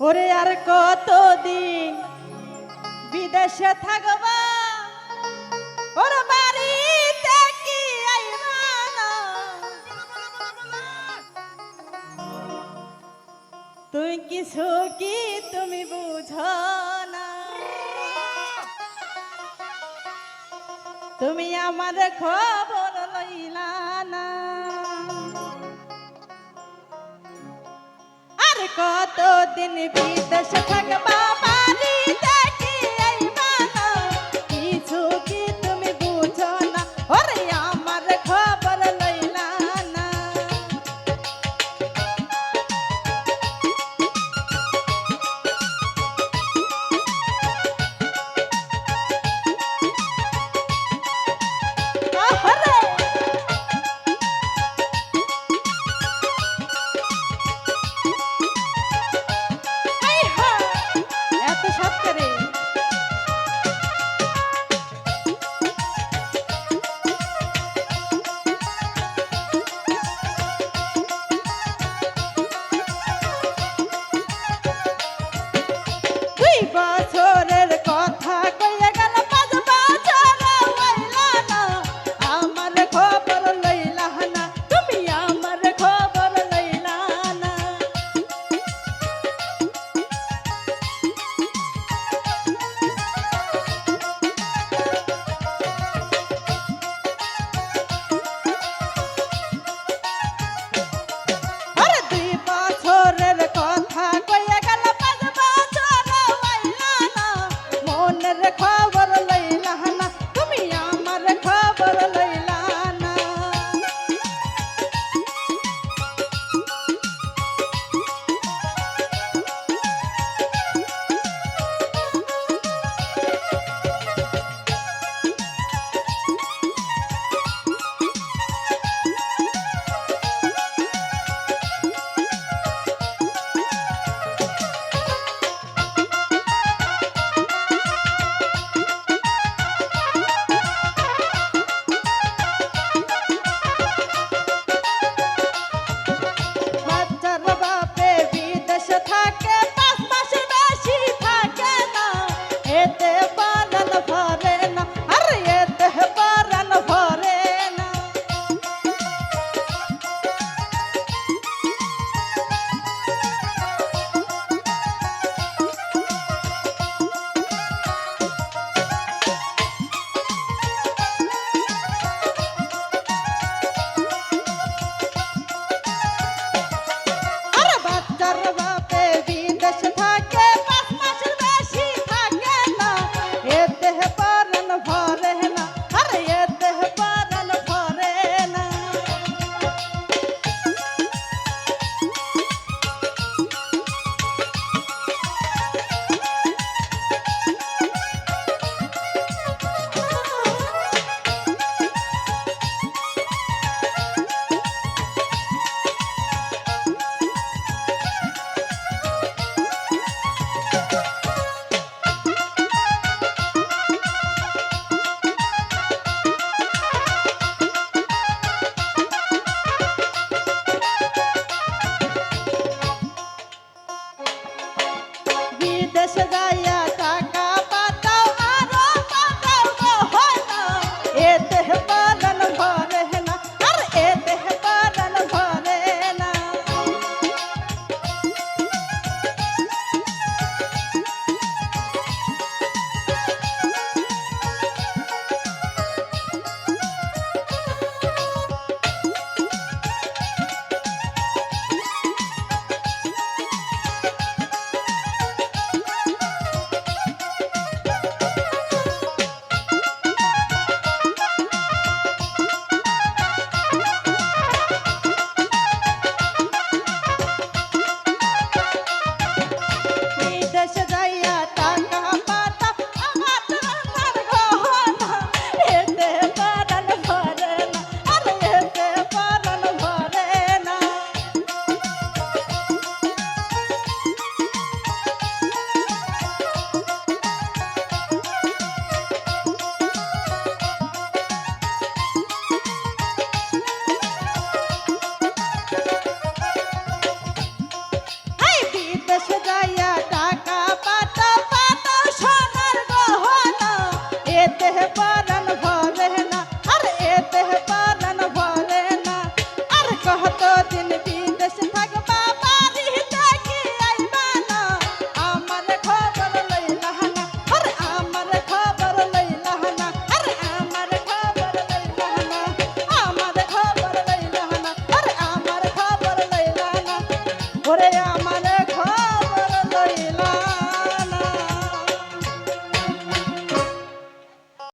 ওরে আর কতদিন বিদেশে থাকবা? ওর বাড়ি তুই কি সুখি তুমি বুঝ না? তুমি আমার খবর লইলা না। কতদিন বিদেশে সাক্ষরে